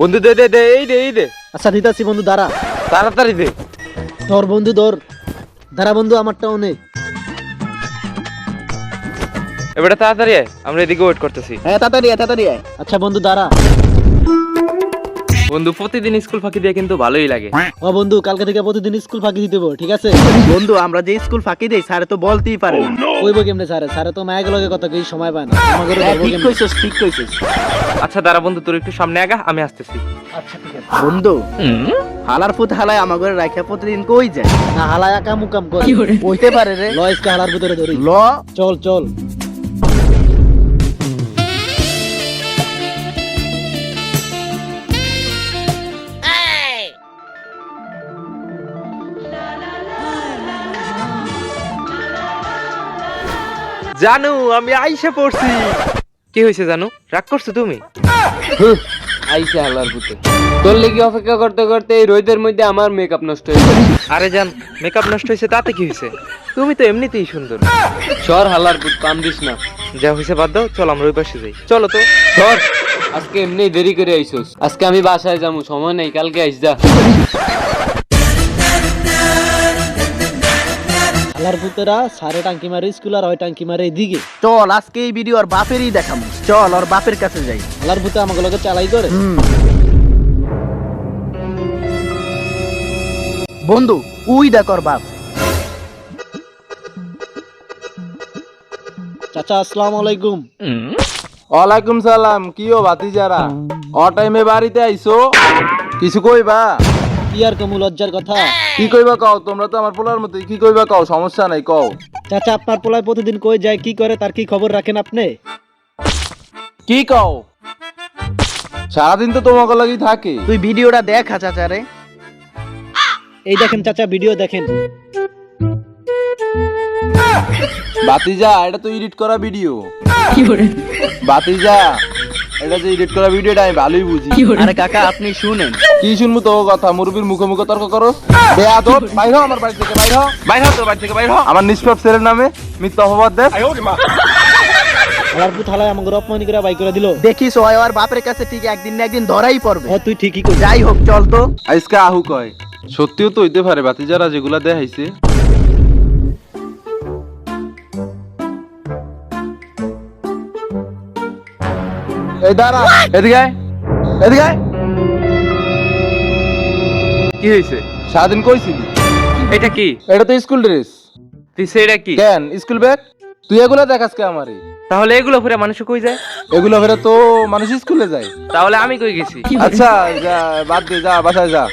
বন্ধু দে দে দে এই দে এই দে। আচ্ছা দিতাছি বন্ধু দাঁড়া। তাড়াতাড়ি দে। ধর বন্ধু ধর। দাঁড়া বন্ধু আমারটাও নে এবারে তাড়াতাড়ি আয় আমরা এদিকে ওয়েট করতেছি। হ্যাঁ তাড়াতাড়ি আয়, তাড়াতাড়ি আয়। আচ্ছা বন্ধু দাঁড়া। বন্ধু প্রতিদিন স্কুল ফাঁকি দিয়ে কিন্তু ভালোই লাগে। ও বন্ধু কালকে থেকে প্রতিদিন স্কুল ফাঁকি দিতে ঠিক আছে? বন্ধু আমরা যে স্কুল ফাঁকি দেই স্যার তো বলতেই পারে না। কইবো কেমনে স্যারে? স্যারে তো মায়ের লগে কথা কই সময় পায় না। আমাকে হ্যাঁ, ঠিক কইছস ঠিক কইছস। আচ্ছা দাঁড়া বন্ধু তোর একটু সামনে আগা আমি আসতেছি। বন্ধু হালার ফুত হালায় আমাদের রাখা প্রতিদিন কই যায়? না হালায় একা মুকাম কর। কইতে পারে রে। লয়েসকে হালার ভিতরে ধরি। ল? চল চল। জানু আমি আইসে পড়ছি। কি হয়েছে জানু? রাগ করছ তুমি? আইসে হালার পুতে তোর লেগে অপেক্ষা করতে করতে এই রোদের মধ্যে আমার মেকআপ নষ্ট হয়ে গেল আরে জান মেকআপ নষ্ট হয়েছে তাতে কি হয়েছে? তুমি তো এমনিতেই সুন্দর। সর হালার পুত পাম দিস না। যা হয়েছে বাদ দাও চল আমরা ওই পাশে যাই। চলো তো। সর। আজকে এমনি দেরি করে আইসোস। আজকে আমি বাসায় যাব সময় নেই কালকে আইস যা। হালার পুতেরা সারে টাঙ্কি মারে স্কুল আর হয় টাঙ্কি মারে এদিকে। চল আজকে এই ভিডিও আর বাপেরই দেখাবো। চল আর বাপের কাছে যাই। হালার পুতে আমাকে লগে চালাই করে। বন্ধু উই দেখ ওর বাপ। চাচা আসসালামু আলাইকুম। ওয়ালাইকুম সালাম কি ও ভাতিজারা? অ টাইমে বাড়িতে আইছো কিছু কইবা? কি আর কমু লজ্জার কথা? কি কইবা কও? তোমরা তো আমার পোলার মতো কি কইবা কও? সমস্যা নাই কও। চাচা আপনার পোলায় প্রতিদিন কই যায় কি করে তার কি খবর রাখেন আপনি? কি কও? সারাদিন তো তোমাকে লাগি থাকে। তুই ভিডিওটা দেখা চাচারে এই দেখেন চাচা ভিডিও দেখেন। বাতিজা এটা তো এডিট করা ভিডিও। বাতিজা। এটা যে এডিট করা ভিডিওটা আমি ভালোই বুঝি। আরে কাকা আপনি শুনেন। কি শুনব তো কথা? মুরবির মুখে মুখে তর্ক করো। বেয়াদব বাইর আমার বাড়ি থেকে বাইর বাইরে তোর বাড়ি থেকে বাইরে আমার নিষ্পাপ ছেলের নামে মিথ্যা অপবাদ দেয়। হালার পুত হালায় আমাকে অপমান করে বাই করে দিল। দেখিস ওই ওর বাপের কাছে ঠিক একদিন না একদিন ধরাই পড়বে। ও তুই ঠিকই যাই হোক চল তো। আজকে আহু কয়? সত্যিও তো হইতে পারে বাতিজারা যেগুলা দেখাইছে। এই দাঁড়া এদিকে এদিকে কি হয়েছে? সারাদিন কইছিলি। এটা কি? এটা তো স্কুল ড্রেস। তুই সেটা কি? কেন স্কুল ব্যাগ? তুই এগুলা দেখাস কে আমারে? তাহলে এগুলো পরে মানুষ কই যায়? এগুলো ফেরে তো মানুষ স্কুলে যায়। তাহলে আমি কই গেছি? আচ্ছা যা বাদ দে যা বাসায় যা।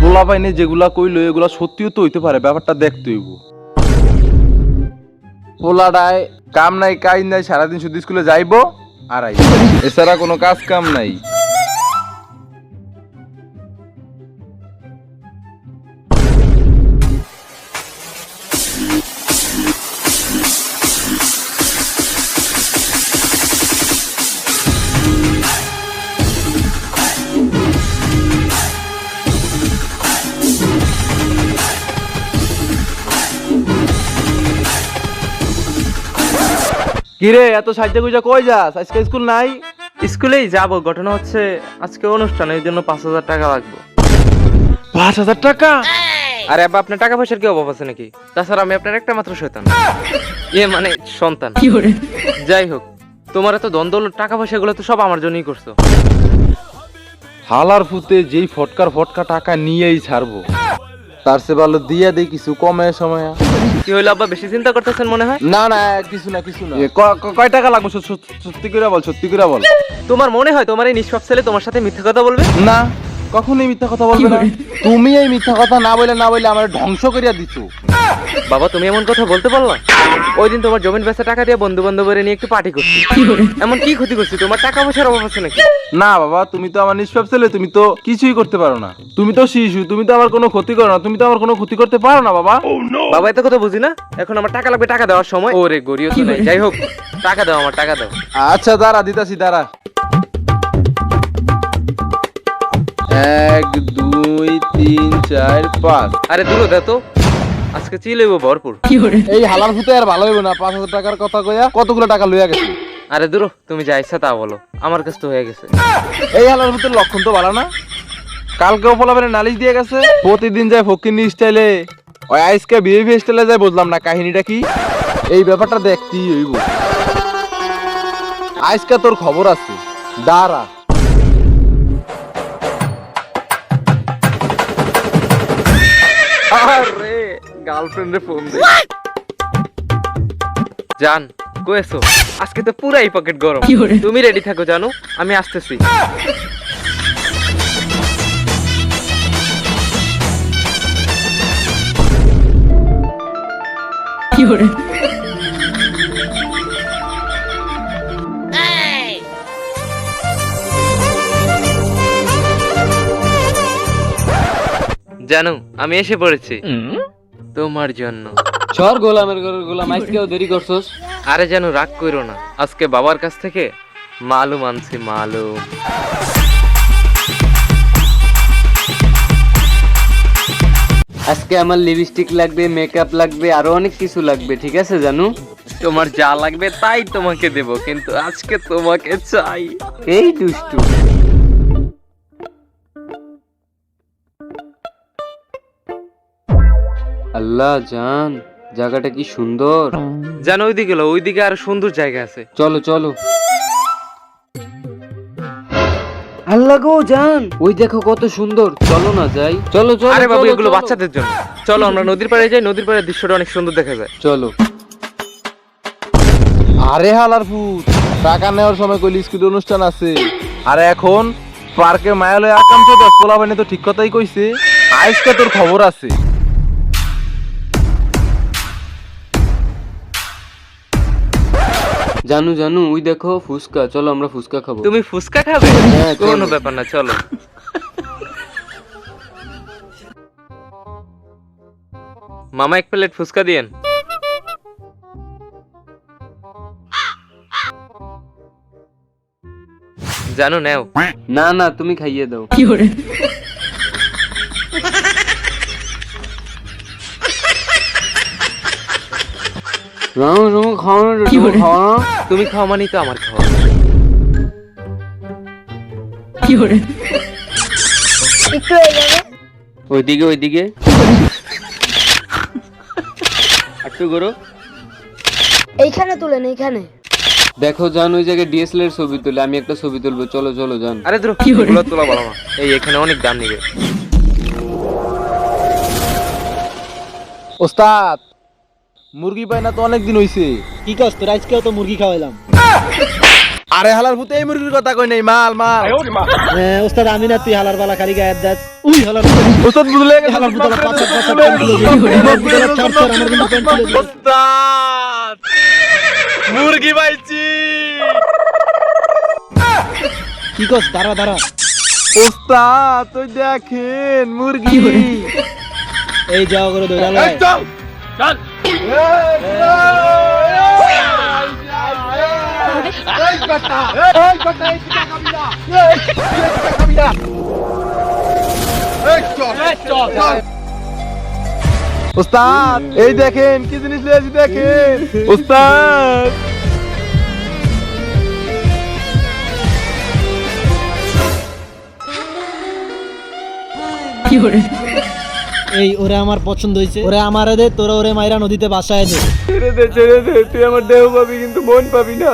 পোলা যেগুলা কইলো এগুলা সত্যিও তো হইতে পারে ব্যাপারটা দেখতে হইব। পোলাডায় কাম নাই, কাজ নাই, সারাদিন শুধু স্কুলে যাইবো, আর এছাড়া কোনো কাজ কাম নাই। কিরে এত সাহায্য গুজা কই যাস? আজকে স্কুল নাই? স্কুলেই যাব ঘটনা হচ্ছে আজকে অনুষ্ঠান এই জন্য পাঁচ হাজার টাকা লাগবে। পাঁচ হাজার টাকা? আরে আব্বা আপনার টাকা পয়সার কি অভাব আছে নাকি? তাছাড়া আমি আপনার একটা মাত্র শয়তান। এ মানে সন্তান। যাই হোক তোমার এত দ্বন্দ্ব টাকা পয়সা গুলো তো সব আমার জন্যই করছ। হালার ফুতে যেই ফটকার ফটকা টাকা নিয়েই ছাড়বো। তার সে ভালো দিয়া দেই কিছু কমে সময়। কি হইল আব্বা বেশি চিন্তা করতেছেন মনে হয়? না না কিছু না কিছু না। কয় টাকা লাগবে? সত- সত- সত্যি করে বল সত্যি করে বল। তোমার মনে হয় তোমার এই নিষ্পাপ ছেলে তোমার সাথে মিথ্যা কথা বলবে? না। কখনোই মিথ্যা কথা বলবে না। তুমি এই মিথ্যা কথা না বলে না বলে আমার ধ্বংস করিয়া দিছো। বাবা তুমি এমন কথা বলতে পারলা ওই দিন তোমার জমির বেচা টাকা দিয়ে বন্ধু বান্ধবের নিয়ে একটু পার্টি করছি। এমন কি ক্ষতি করছি? তোমার টাকা পয়সার অভাব আছে নাকি? না বাবা তুমি তো আমার নিষ্পাপ ছেলে তুমি তো কিছুই করতে পারো না। তুমি তো শিশু তুমি তো আমার কোনো ক্ষতি করো না। তুমি তো আমার কোনো ক্ষতি করতে পারো না বাবা। বাবা এত কথা বুঝি না? এখন আমার টাকা লাগবে টাকা দেওয়ার সময়। ওরে গড়িও তো নাই যাই হোক টাকা দাও আমার টাকা দাও। আচ্ছা দাঁড়া দিতাছি দাঁড়া। এক দুই তিন চার পাঁচ। আরে দূর দে তো। আজকে চিল হইব ভরপুর। এই হালার ফুতে আর ভালো হইব না পাঁচ হাজার টাকার কথা কইয়া কতগুলো টাকা লইয়া গেছে? আরে দূর তুমি যা ইচ্ছা তা বলো। আমার কাছে তো হয়ে গেছে। এই হালার ভূতের লক্ষণ তো ভালো না। কালকেও ফলাফের নালিশ দিয়ে গেছে প্রতিদিন যায় ফকিনি স্টাইলে ওই আইসকে বিহেভি স্টাইলে যায় বুঝলাম না কাহিনীটা কি? এই ব্যাপারটা দেখতেই হইব। আজকে তোর খবর আছে। দাঁড়া। আরে গার্লফ্রেন্ডে ফোন দে জান কয়েছো আজকে তো পুরাই পকেট গরম। তুমি রেডি থাকো জানো? আমি আসতেছি। জানো আমি এসে পড়েছি। তোমার জন্য। চর গোলামের ঘরের গোলাম আজকেও দেরি করছস? আরে যেন রাগ করো না। আজকে বাবার কাছ থেকে মালুম আনছি মালুম। আজকে আমার লিপস্টিক লাগবে মেকআপ লাগবে আরও অনেক কিছু লাগবে ঠিক আছে জানু? তোমার যা লাগবে তাই তোমাকে দেব কিন্তু আজকে তোমাকে চাই। এই দুষ্টু। আল্লাহ জান জায়গাটা কি সুন্দর? জানো ওইদিকে গেলো ওইদিকে আরও সুন্দর জায়গা আছে। চলো চলো। আল্লাহ গো জান। ওই দেখো কত সুন্দর। চলো না যাই। চলো চলো আরে বাবু এগুলো বাচ্চাদের জন্য। চলো আমরা নদীর পাড়ে যাই নদীর পাড়ের দৃশ্যটা অনেক সুন্দর দেখা যায়। চলো। আরে হালার ভূত টাকা নেওয়ার সময় কইলি স্কুল অনুষ্ঠান আছে? আর এখন পার্কে মায়ালয় আকাঙ্ক্ষা দশ পোলা তো ঠিক কথাই কইছে। আজকে তোর খবর আছে। জানু জানু ওই দেখো ফুচকা চলো আমরা ফুচকা খাব। তুমি ফুচকা খাবে? হ্যাঁ, কোনো ব্যাপার না চলো। মামা এক প্লেট ফুচকা দিয়েন। জানো নেও। না না তুমি খাইয়ে দাও। রামু রামু খাও না তুমি খাও না তুমি মানেই তো আমার খাওয়া। একটু হয়ে যাবে ওইদিকে। ওইদিকে একটু করো এইখানে তুলেন এইখানে। দেখো জান ওই জায়গায় ডিএসএলআর ছবি তুলে আমি একটা ছবি তুলবো চলো চলো জান। আরে ধরো এগুলো তোলা ভালো না। এই এখানে অনেক দাম নিবে। ওস্তাদ! মুরগি পাই না তো অনেক দিন হইছে। কি কস তোর? আজকেও তো মুরগি খাওয়াইলাম। আরে হালার ভূত এই মুরগির কথা কই নাই? মাল মাল। হ্যাঁ ওস্তাদ আমি না তুই হালার বালা কারি গায়ের দাস। উই হালার ওস্তাদ বুঝলে? গেছে হালার পুতলা পাঁচ পাঁচ পাঁচ আমার কিন্তু দিবি ওস্তাদ মুরগি পাইছি। কি কস দাঁড়া দাঁড়া। ওস্তাদ তুই দেখেন মুরগি। এই যাও করে দৌড়ালো চল। চল। ওস্তাদ এই দেখেন কি জিনিস লিয়েছি দেখেন। উস্তাদ। ওস্তাদ এই ওরে আমার পছন্দ হয়েছে ওরে আমারে দে তোরা ওরে মাইরা নদীতে বাসায় দে। ছেড়ে দে ছেড়ে দে তুই আমার দেহ পাবি কিন্তু মন পাবি না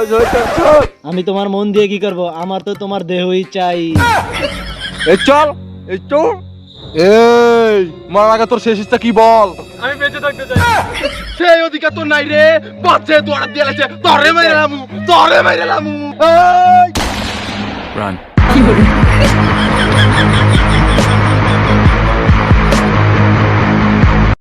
আমি তোমার মন দিয়ে কি করব? আমার তো তোমার দেহই চাই। এই চল এই চল। এই মার আগে তোর শেষ ইচ্ছা কি বল? আমি বেঁচে থাকতে চাই। সেই অধিকার তোর নাই রে। বাচ্চা তোর দিয়ে লাগছে তরে মেরে লামু তরে মেরে লামু। এই।